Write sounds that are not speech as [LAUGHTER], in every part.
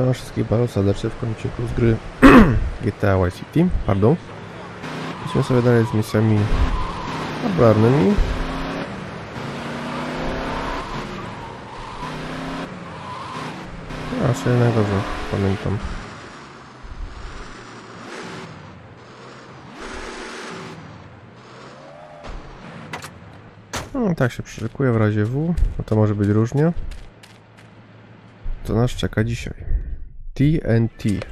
Witam wszystkich bardzo serdecznie w końcu z gry [CLEARS THROAT] GTA Vice City, pardon. Idźmy sobie dalej z misjami fabularnymi. A, się najgorzej, pamiętam. No, tak się przyczekuję w razie W, bo to może być różnie. Co nas czeka dzisiaj? TNT.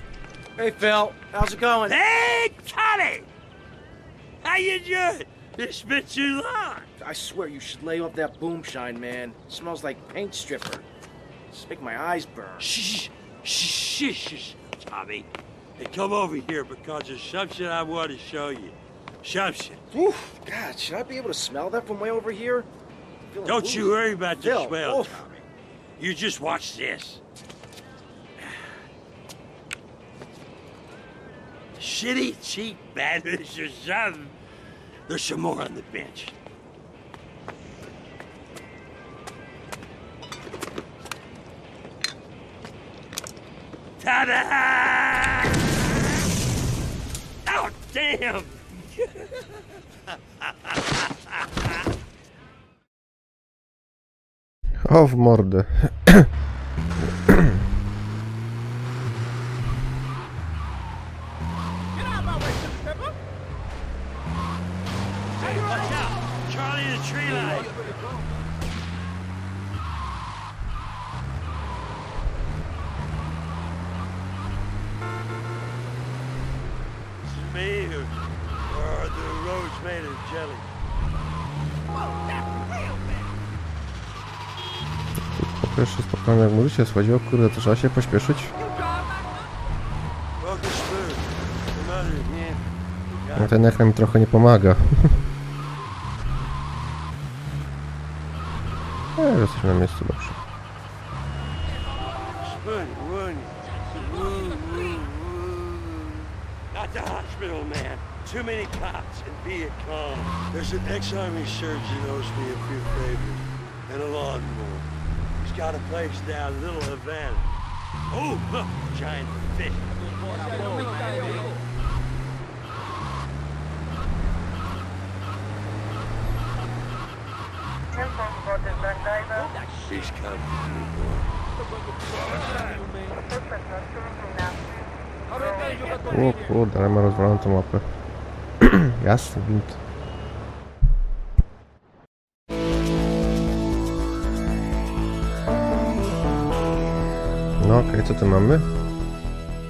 Hey Phil, how's it going? Hey, Tommy! How you doing? It's been too long. I swear you should lay off that boom shine, man. smells like paint stripper. It's making my eyes burn. Shh, shh, shh, shh, Tommy. Hey, come over here because there's something I want to show you. Something. Oof, God, should I be able to smell that from way over here? Don't woozy. you worry about the Phil, smell, oof. Tommy. You just watch this. Shitty, cheap bandits [LAUGHS] something. There's some more on the bench. Ta-da! Oh, damn! O, w mordę. Hey, watch out! Charlie in the tree line! This is me, or, or are the roads made of jelly? Po pierwsze spokojnie, jak mówicie, schodziło, kurde, to trzeba się pośpieszyć. Spoon. Come here. No, ten ekran mi trochę nie pomaga. [LAUGHS] Nie, że jesteśmy na miejscu, dobrze. Spoon, wound. Woo, woo, woo. Not the hospital, man. Too many cops and Viet Cong. There's an ex-army surgeon owes me a few favors. And a lawnmower. He's got a place down Little Havana. Oh, look, giant fish. She's coming to me, boy. O kurde, ale ma rozwaloną tą mapę. No okej, co tu mamy?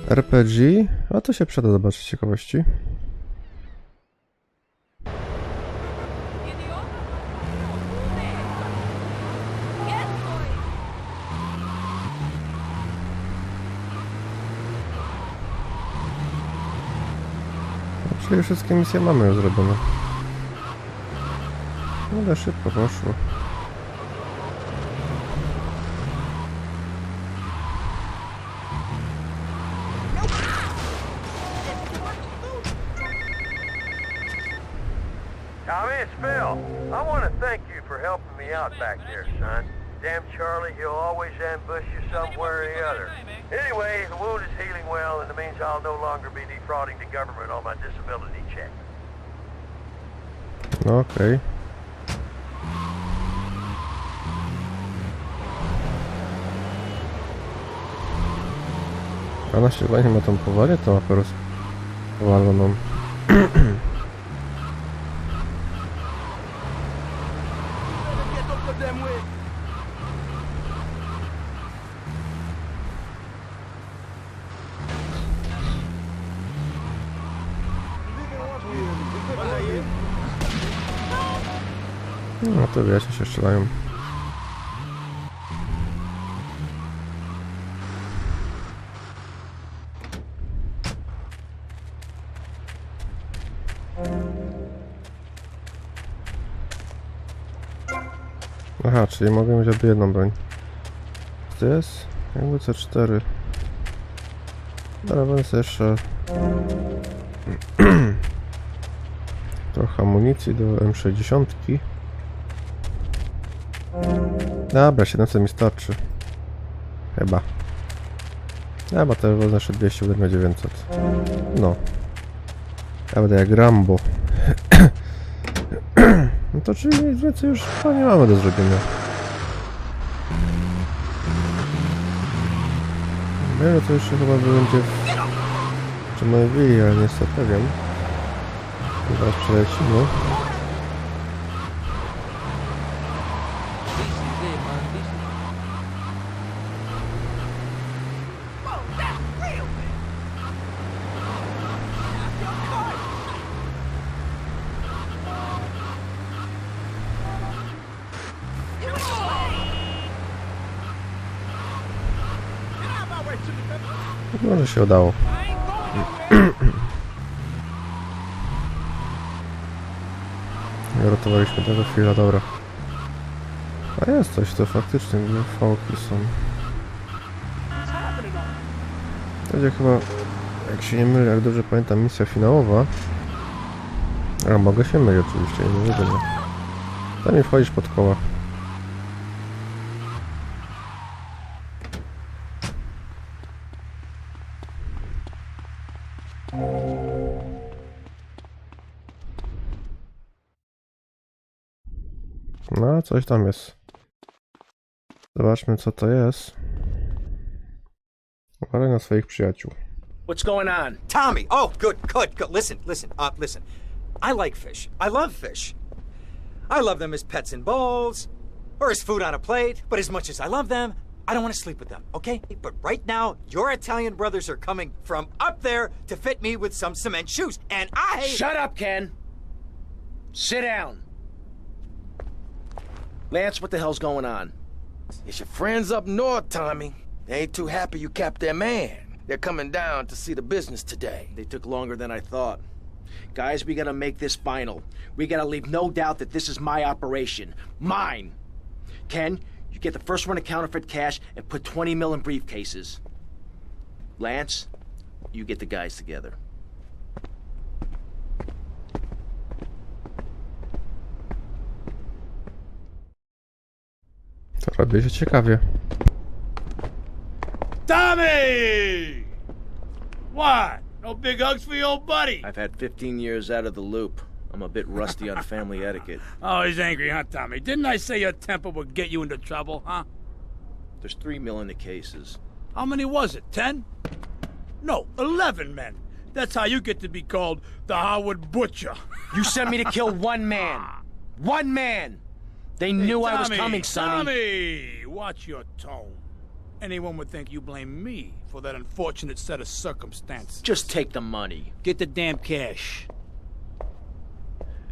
RPG? A to się przyda zobaczyć ciekawości. Czyli wszystkie misje mamy już zrobione. No ale szybko poszło. Out back there, son. Damn Charlie, he'll always ambush you somewhere or the other. Anyway, the wound is healing well, and it means I'll no longer be defrauding the government on my disability check. No okej. A na ściąganie ma tą powalię, to to wiecie, się strzelają. Aha, czyli mogę mieć jakby jedną broń. To jest? Jakby C4. Dobra, będę sobie jeszcze... [CLEARS THROAT] Trochę amunicji do M60. Dobra, 700 mi starczy. Chyba. Ja ma to nasze 200, będę miał 900. No. Ja będę jak Rambo. [CLEARS THROAT] no to czyli nic więcej już chyba nie mamy do zrobienia. Wiem, to jeszcze chyba będzie. Czy moje wili, ale nie jestem pewien. Teraz przelecimy. Może się udało. [CLEARS THROAT] Ratowaliśmy tego chwila, dobra. A jest coś, to faktycznie gdzie fałki są. To będzie chyba, jak się nie mylę, jak dobrze pamiętam, misja finałowa. A mogę się mylić oczywiście, nie wiadomo. Tam nie wchodzisz pod koła. Coś tam jest. Zobaczmy, co to jest. Uważaj na swoich przyjaciół. What's going on? Tommy! Oh, good, good, good. Listen, listen, uh, listen. I like fish. I love fish. I love them as pets in bowls or as food on a plate, but as much as I love them, I don't want to sleep with them, okay? But right now, your Italian brothers are coming from up there to fit me with some cement shoes, and I. Shut up, Ken. Sit down. Lance, what the hell's going on? It's your friends up north, Tommy. They ain't too happy you capped their man. They're coming down to see the business today. They took longer than I thought. Guys, we gotta make this final. We gotta leave no doubt that this is my operation. Mine! Ken, you get the first run of counterfeit cash and put 20 mil in briefcases. Lance, you get the guys together. Robi się ciekawie. Tommy! What? No big hugs for your old buddy? I've had 15 years out of the loop. I'm a bit rusty on family etiquette. [LAUGHS] Oh, he's angry, huh, Tommy? Didn't I say your temper would get you into trouble, huh? There's three mil in the cases. How many was it? Ten? No, eleven men. That's how you get to be called the Howard Butcher. You sent me to kill [LAUGHS] one man. One man. They knew I was coming, Sonny. Tommy, watch your tone. Anyone would think you blame me for that unfortunate set of circumstances. Just take the money. Get the damn cash.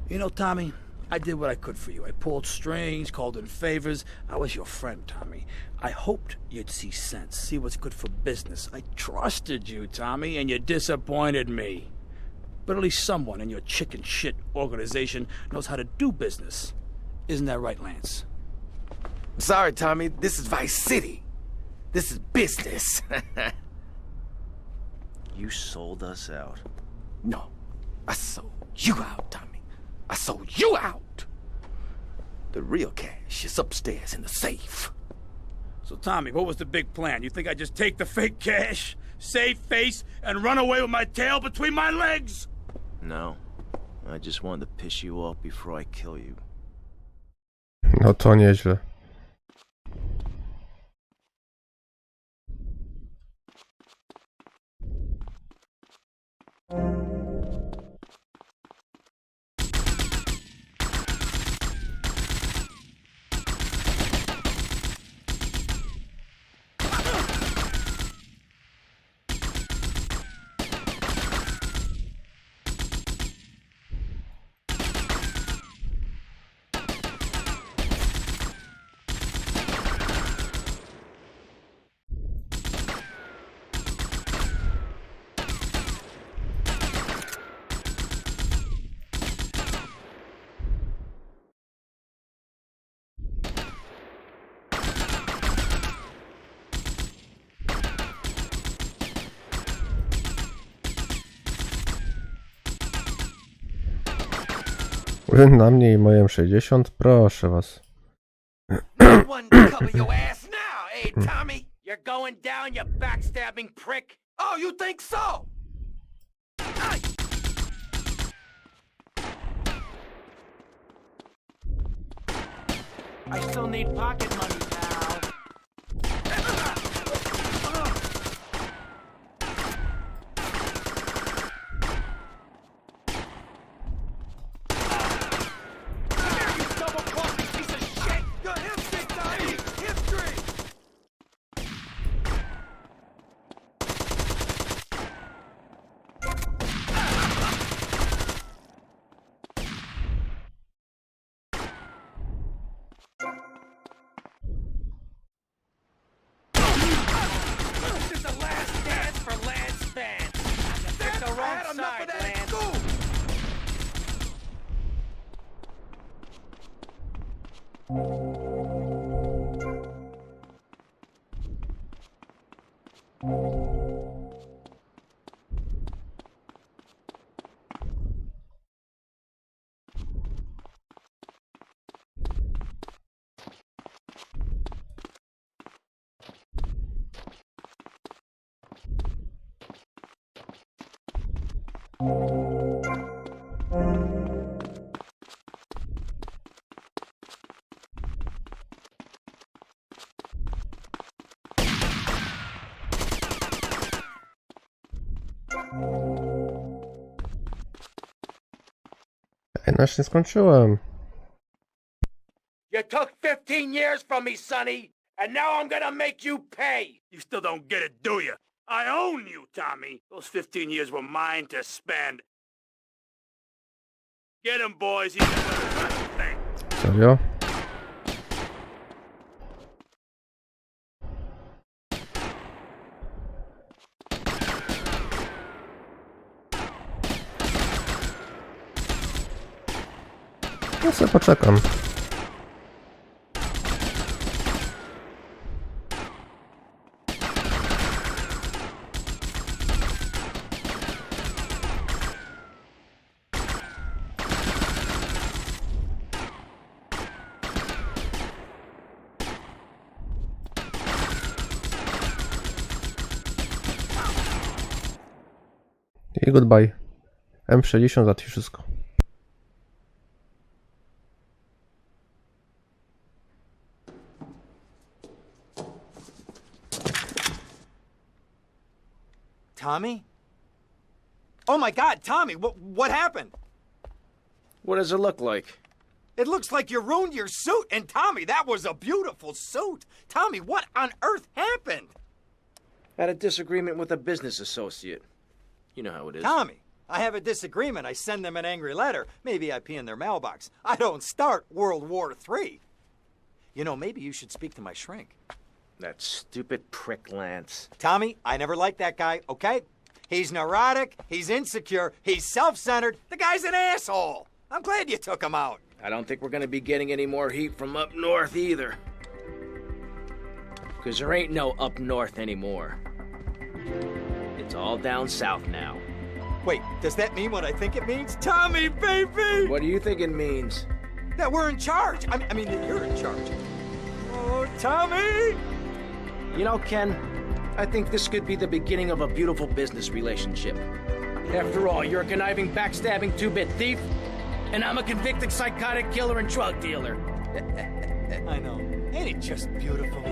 You know, Tommy, I did what I could for you. I pulled strings, called in favors. I was your friend, Tommy. I hoped you'd see sense, see what's good for business. I trusted you, Tommy, and you disappointed me. But at least someone in your chicken shit organization knows how to do business. Isn't that right, Lance? Sorry, Tommy. This is Vice City. This is business. [LAUGHS] You sold us out. no, I sold you out, Tommy. I sold you out. The real cash is upstairs in the safe. So, Tommy, what was the big plan? You think I just take the fake cash, save face, and run away with my tail between my legs? No. I just wanted to piss you off before I kill you. No to nieźle. Na mnie i mojem 60, proszę was. One cover your [CLEARS THROAT] ass now, Tommy? You You're going down, you backstabbing prick! Oh, you think so? I still need pocket money, Ej, no jeszcze nie skończyłem. You took 15 years from me, Sonny, and now I'm gonna make you pay. You still don't get it, do you? I own you, Tommy. Those 15 years were mine to spend. Get him, boys. He's thing. Serio? Ja sobie poczekam. I goodbye. M60 za to wszystko. Tommy? Oh my god, Tommy, what, what happened? What does it look like? It looks like you ruined your suit. And Tommy, that was a beautiful suit. Tommy, what on earth happened? Had a disagreement with a business associate. You know how it is. Tommy, I have a disagreement. I send them an angry letter. Maybe I pee in their mailbox. I don't start World War III. You know, maybe you should speak to my shrink. That stupid prick Lance. Tommy, I never liked that guy, okay? He's neurotic, he's insecure, he's self centered. The guy's an asshole. I'm glad you took him out. I don't think we're gonna be getting any more heat from up north either. Because there ain't no up north anymore. It's all down south now. Wait, does that mean what I think it means? Tommy, baby! What do you think it means? That we're in charge. I mean, I mean that you're in charge. Oh, Tommy! You know, Ken, I think this could be the beginning of a beautiful business relationship. After all, you're a conniving, backstabbing two bit thief, and I'm a convicted psychotic killer and drug dealer. [LAUGHS] I know. Ain't it just beautiful?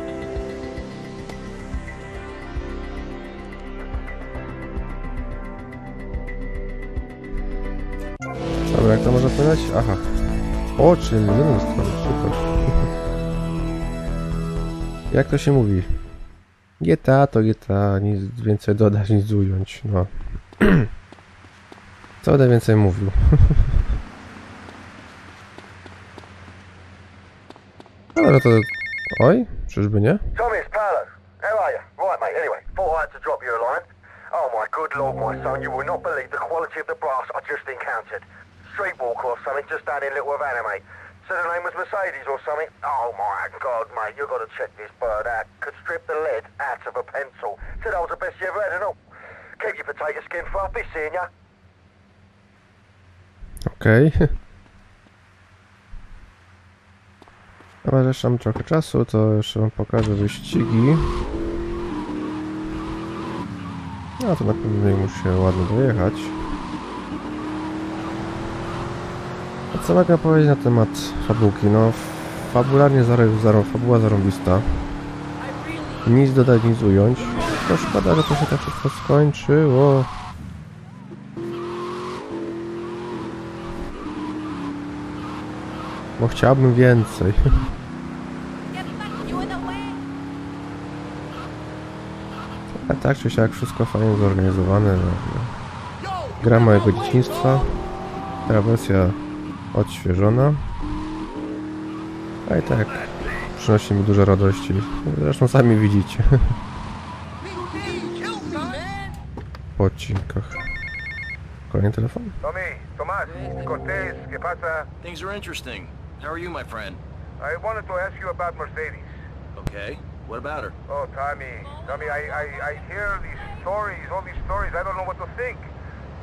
Dobra, jak to można powiedzieć? Aha. O, czyli w jedną stronę, super. Jak to się mówi? GTA to GTA, nic więcej dodać, nic ująć, no. [CLEARS THROAT] Co będę więcej mówił? [LAUGHS] Dobra, to... Oj, czyżby nie? Oh good lord, my son, you will not believe the quality of the brass I just encountered. Streetwalker or something, just down in Little Havana, mate. Said her name was Mercedes or something. Oh my god, mate, you got to check this bird out. Could strip the lead out of a pencil. Said I was the best you ever had and all. Keep your potato skin fluffy, seeing ya. Okej. [LAUGHS] Dobra, że jeszcze mam trochę czasu, to jeszcze wam pokażę wyścigi. No to na pewno musi się ładnie dojechać. A co mogę powiedzieć na temat fabułki? No, fabularnie zaro- fabuła zarąbista. Nic dodać, nic ująć. To szkoda, że to się tak wszystko skończyło. Bo chciałbym więcej. A tak czy siak wszystko fajnie zorganizowane. No, no. Gra mojego dzieciństwa. Ta wersja odświeżona. A i tak przynosi mi dużo radości. Zresztą sami widzicie. [LAUGHS] Po odcinkach. Kolejny telefon? Tommy, Tomas, Cortez, ¿qué pasa? Things are interesting. How are you, my friend? I wanted to ask you about Mercedes. Okay. What about her? Oh, Tommy, Tommy, I, I, I hear these stories, all these stories. I don't know what to think.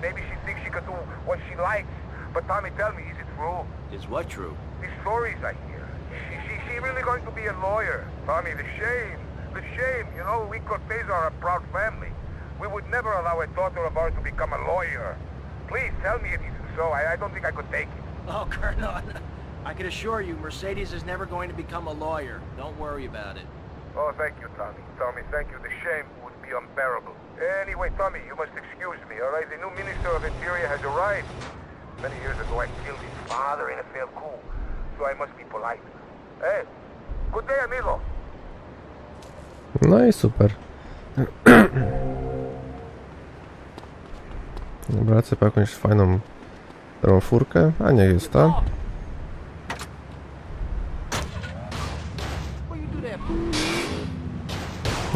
Maybe she thinks she could do what she likes. But Tommy, tell me, is it true? Is what true? These stories I hear. She, she, she really going to be a lawyer? Tommy, the shame, the shame. You know, we Cortez are a proud family. We would never allow a daughter of ours to become a lawyer. Please tell me it isn't so. I, I don't think I could take it. Oh, [LAUGHS] Colonel, I can assure you, Mercedes is never going to become a lawyer. Don't worry about it. Oh, thank you, Tommy. Tommy, thank you. The shame would be unbearable. Anyway, Tommy, you must excuse me, all right? The new Minister of Interior has arrived. Many years ago, I killed his father in a failed coup, so I must be polite. Hey, good day, amigo. No i super. Dobra, po jakąś fajną starą furkę, a nie jest ta.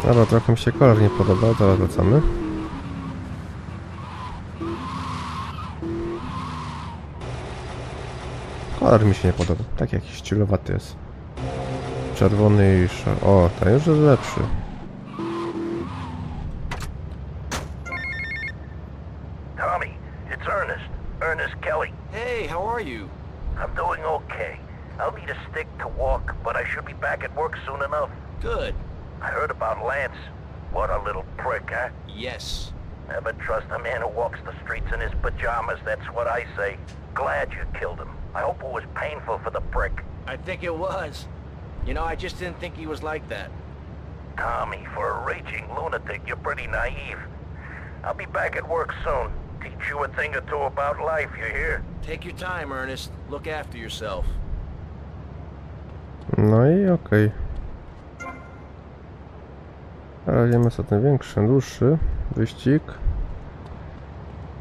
Dobra, trochę mi się kolor nie podoba, zaraz wracamy. Kolor mi się nie podoba, tak jakiś stylowaty jest. Czerwony i szar... O, ten już jest lepszy. Tommy, it's Ernest. Ernest Kelly. Hey, how are you? I'm doing okay. I'll need a stick to walk, but I should be back at work soon enough. Good. I heard about Lance. What a little prick, huh? Yes. Never trust a man who walks the streets in his pajamas, that's what I say. Glad you killed him. I hope it was painful for the prick. I think it was. You know, I just didn't think he was like that. Tommy, for a raging lunatic, you're pretty naive. I'll be back at work soon. Teach you a thing or two about life, you hear? Take your time, Ernest. Look after yourself. No i okej. Teraz wiemy co ten większy, dłuższy wyścig.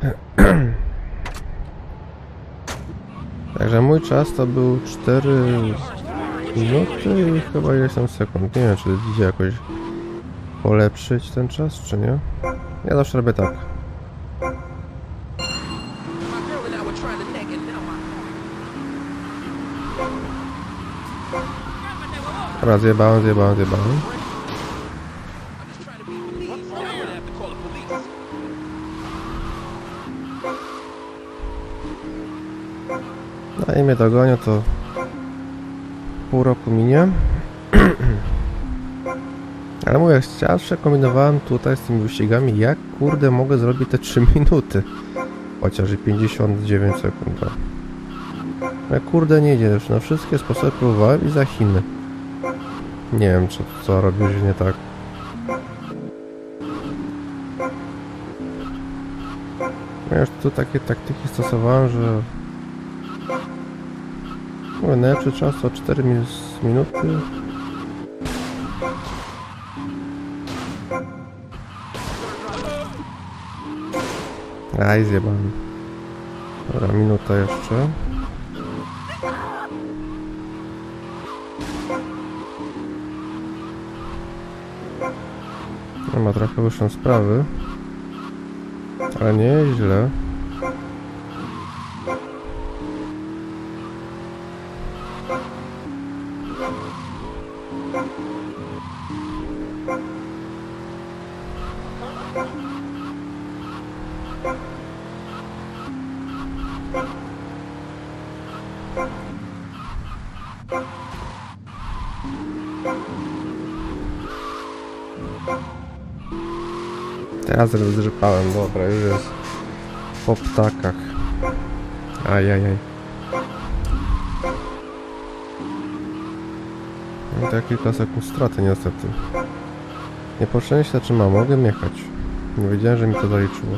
[CLEARS THROAT] Także mój czas to był 4 minuty i chyba ileś tam sekund. Nie wiem czy idzie jakoś polepszyć ten czas, czy nie? Ja zawsze robię tak. Dobra, zjebałem, zjebałem, zjebałem. No i mnie dogonią, to pół roku minie. [CLEARS THROAT] Ale mówię, zawsze kombinowałem tutaj z tymi wyścigami, jak kurde mogę zrobić te 3 minuty. Chociaż i 59 sekund. no. Ale kurde nie idzie, już na wszystkie sposoby próbowałem i za Chiny. Nie wiem, co, co robił się nie tak. Ja już tu takie taktyki stosowałem, że... Mówię, najlepszy czas to 4 min minuty. Aj, zjebałem. Dobra, minuta jeszcze. No ma trochę wyższą sprawy. Ale nie jest źle. Kazel zrypałem, dobra, już jest po ptakach. Ajajaj. No to ja kilka sekund straty niestety. Nie się, czy ma, mogę jechać. Nie wiedziałem, że mi to zaliczyło.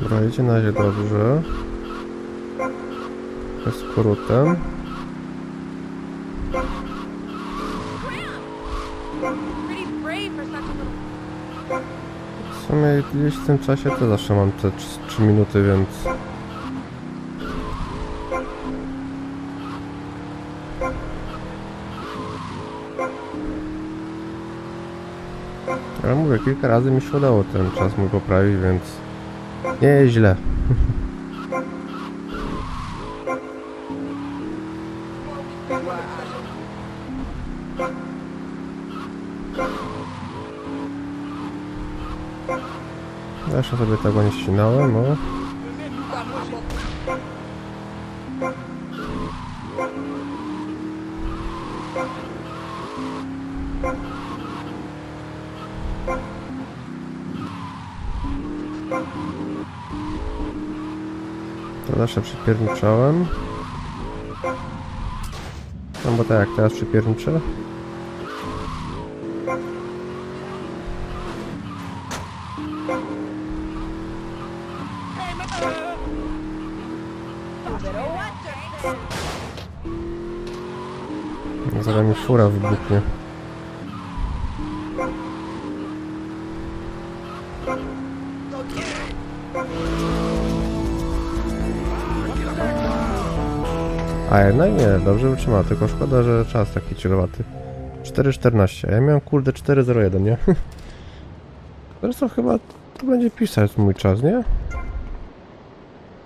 Dobra, idzie na razie dobrze. Z skrótem. W sumie gdzieś w tym czasie to zawsze mam te 3 minuty, więc... mówię, kilka razy mi się udało ten czas mój poprawić, więc... Nie jest źle. Jeszcze sobie tego nie ścinałem, o. zawsze przypierniczałem. No bo tak, teraz przypierniczę. Zaraz mi fura wybuchnie. A jednak nie, dobrze wytrzymała, tylko szkoda, że czas taki cierowaty. 4.14, a ja miałem kurde 4.01, nie? [LAUGHS] Zresztą chyba to będzie pisać mój czas, nie?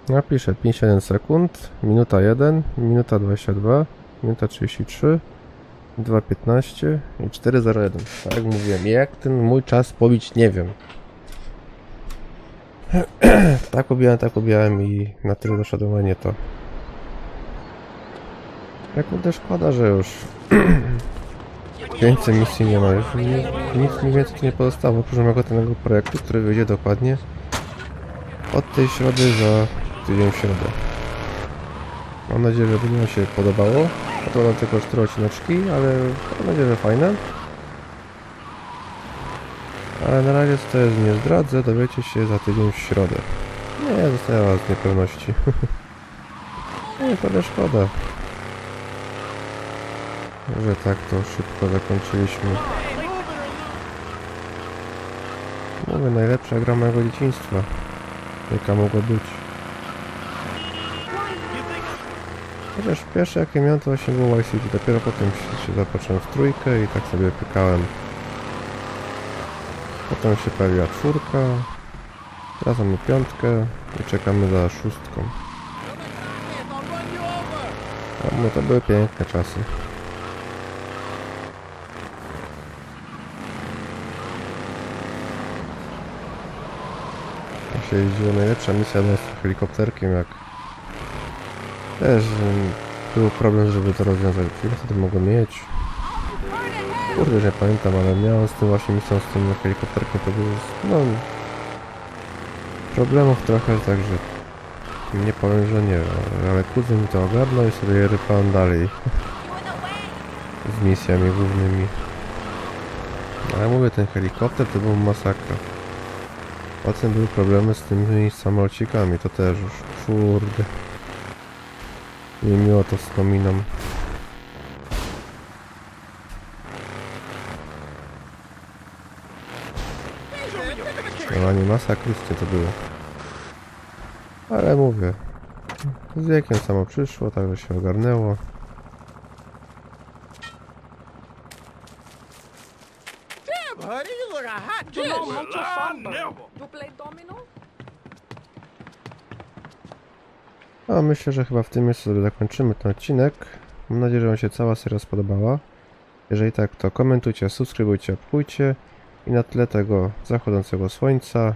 Napiszę 51 sekund, minuta 1, minuta 22, minuta 33, 2.15 i 4.01. Tak jak mówiłem, jak ten mój czas pobić, nie wiem. [CLEARS THROAT] tak obijałem, tak obijałem i na tyle doszedłem, a nie to. Jak kurde szkoda, że już [CLEARS THROAT] więcej misji nie ma, już ni- nic mi więcej nie pozostało, oprócz tego projektu, który wyjdzie dokładnie od tej środy za tydzień w środę. Mam nadzieję, że będzie się podobało. A to będą tylko 4 odcineczki, ale mam nadzieję, że fajne. Ale na razie co to jest nie zdradzę, dowiecie się za tydzień w środę. Nie, zostawiam was z niepewności. [LAUGHS] nie, szkoda, szkoda. Że tak to szybko zakończyliśmy. Mówię, najlepsza gra mojego dzieciństwa. Jaka mogła być. Chociaż pierwsze jakie miałem to właśnie było City, dopiero potem się, zapatrzyłem w trójkę i tak sobie pykałem. Potem się pojawiła czwórka, teraz mamy piątkę i czekamy za szóstką. No to były piękne czasy. Się jeździło najlepsza misja tym helikopterkiem jak też ym, był problem, żeby to rozwiązać. Ile wtedy mogłem mieć? Kurde, nie pamiętam, ale miałem z tym właśnie misją z tym helikopterkiem, to było no problemów trochę, także nie powiem, że nie, ale kuzyn mi to ogarnął i sobie rypałem dalej z misjami głównymi. Ale mówię, ten helikopter to był masakra. Potem były problemy z tymi samolcikami, to też już, kurde. Niemiło to wspominam. No, nie masakryczne to było. Ale mówię, z wiekiem samo przyszło, także się ogarnęło. Buddy, you look a hot You know dish. mucho I samba. never. You play domino? A myślę, że chyba w tym miejscu sobie zakończymy ten odcinek. Mam nadzieję, że Wam się cała seria spodobała. Jeżeli tak, to komentujcie, subskrybujcie, apkujcie. I na tle tego zachodzącego słońca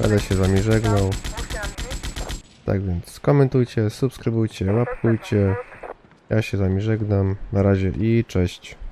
będę się z Wami żegnał. Tak więc komentujcie, subskrybujcie, łapkujcie. Ja się z Wami żegnam. Na razie i cześć.